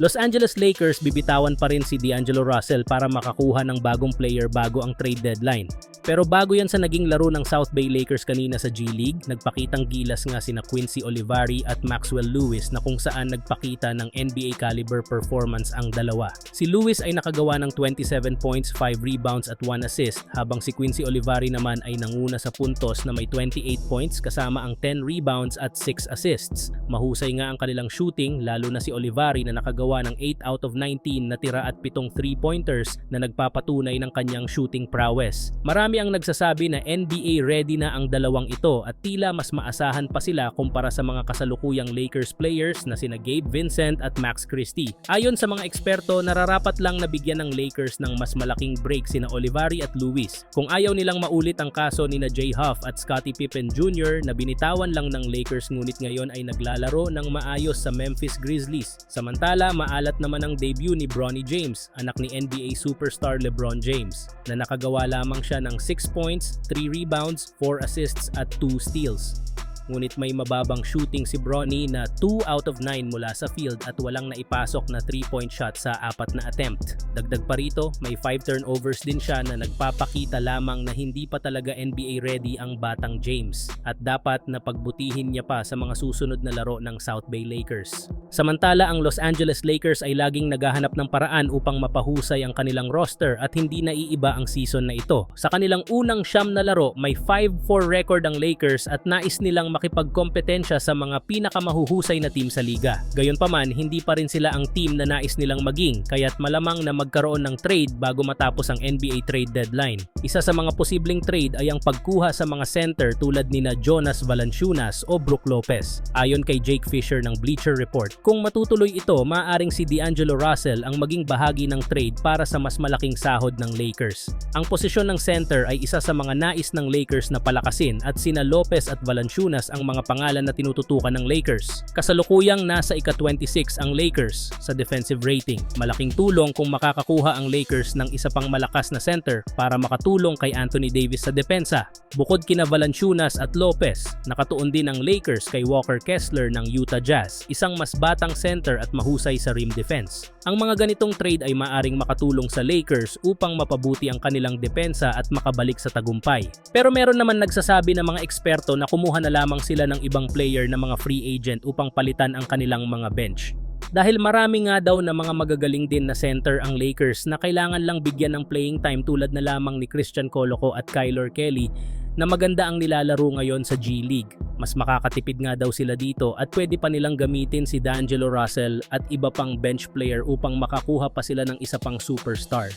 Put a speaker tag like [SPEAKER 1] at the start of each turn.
[SPEAKER 1] Los Angeles Lakers bibitawan pa rin si D'Angelo Russell para makakuha ng bagong player bago ang trade deadline. Pero bago yan sa naging laro ng South Bay Lakers kanina sa G League, nagpakitang gilas nga sina Quincy Olivari at Maxwell Lewis na kung saan nagpakita ng NBA caliber performance ang dalawa. Si Lewis ay nakagawa ng 27 points, 5 rebounds at 1 assist habang si Quincy Olivari naman ay nanguna sa puntos na may 28 points kasama ang 10 rebounds at 6 assists. Mahusay nga ang kanilang shooting lalo na si Olivari na nakagawa ng 8 out of 19 na tira at 7 3-pointers na nagpapatunay ng kanyang shooting prowess. Marami ang nagsasabi na NBA ready na ang dalawang ito at tila mas maasahan pa sila kumpara sa mga kasalukuyang Lakers players na sina Gabe Vincent at Max Christie. Ayon sa mga eksperto, nararapat lang nabigyan ng Lakers ng mas malaking break sina Olivari at Lewis. Kung ayaw nilang maulit ang kaso ni na Jay Huff at Scottie Pippen Jr. na binitawan lang ng Lakers ngunit ngayon ay naglalaro ng maayos sa Memphis Grizzlies. Samantala, maalat naman ang debut ni Bronny James, anak ni NBA superstar LeBron James, na nakagawa lamang siya ng 6 points, 3 rebounds, 4 assists at 2 steals. Ngunit may mababang shooting si Bronny na 2 out of 9 mula sa field at walang naipasok na 3-point shot sa apat na attempt. Dagdag pa rito, may 5 turnovers din siya na nagpapakita lamang na hindi pa talaga NBA ready ang batang James at dapat na pagbutihin niya pa sa mga susunod na laro ng South Bay Lakers. Samantala ang Los Angeles Lakers ay laging naghahanap ng paraan upang mapahusay ang kanilang roster at hindi naiiba ang season na ito. Sa kanilang unang siyam na laro, may 5-4 record ang Lakers at nais nilang makipagkompetensya sa mga pinakamahuhusay na team sa liga. Gayunpaman, hindi pa rin sila ang team na nais nilang maging, kaya't malamang na magkaroon ng trade bago matapos ang NBA trade deadline. Isa sa mga posibleng trade ay ang pagkuha sa mga center tulad ni na Jonas Valanciunas o Brook Lopez. Ayon kay Jake Fisher ng Bleacher Report, kung matutuloy ito, maaaring si D'Angelo Russell ang maging bahagi ng trade para sa mas malaking sahod ng Lakers. Ang posisyon ng center ay isa sa mga nais ng Lakers na palakasin at sina Lopez at Valanciunas ang mga pangalan na tinututukan ng Lakers. Kasalukuyang nasa ika-26 ang Lakers sa defensive rating. Malaking tulong kung makakakuha ang Lakers ng isa pang malakas na center para makatulong kay Anthony Davis sa depensa. Bukod kina Valanciunas at Lopez, nakatuon din ang Lakers kay Walker Kessler ng Utah Jazz, isang mas batang center at mahusay sa rim defense. Ang mga ganitong trade ay maaring makatulong sa Lakers upang mapabuti ang kanilang depensa at makabalik sa tagumpay. Pero meron naman nagsasabi ng mga eksperto na kumuha na lamang sila ng ibang player na mga free agent upang palitan ang kanilang mga bench. Dahil marami nga daw na mga magagaling din na center ang Lakers na kailangan lang bigyan ng playing time tulad na lamang ni Christian Coloco at Kyler Kelly na maganda ang nilalaro ngayon sa G League. Mas makakatipid nga daw sila dito at pwede pa nilang gamitin si D'Angelo Russell at iba pang bench player upang makakuha pa sila ng isa pang superstar.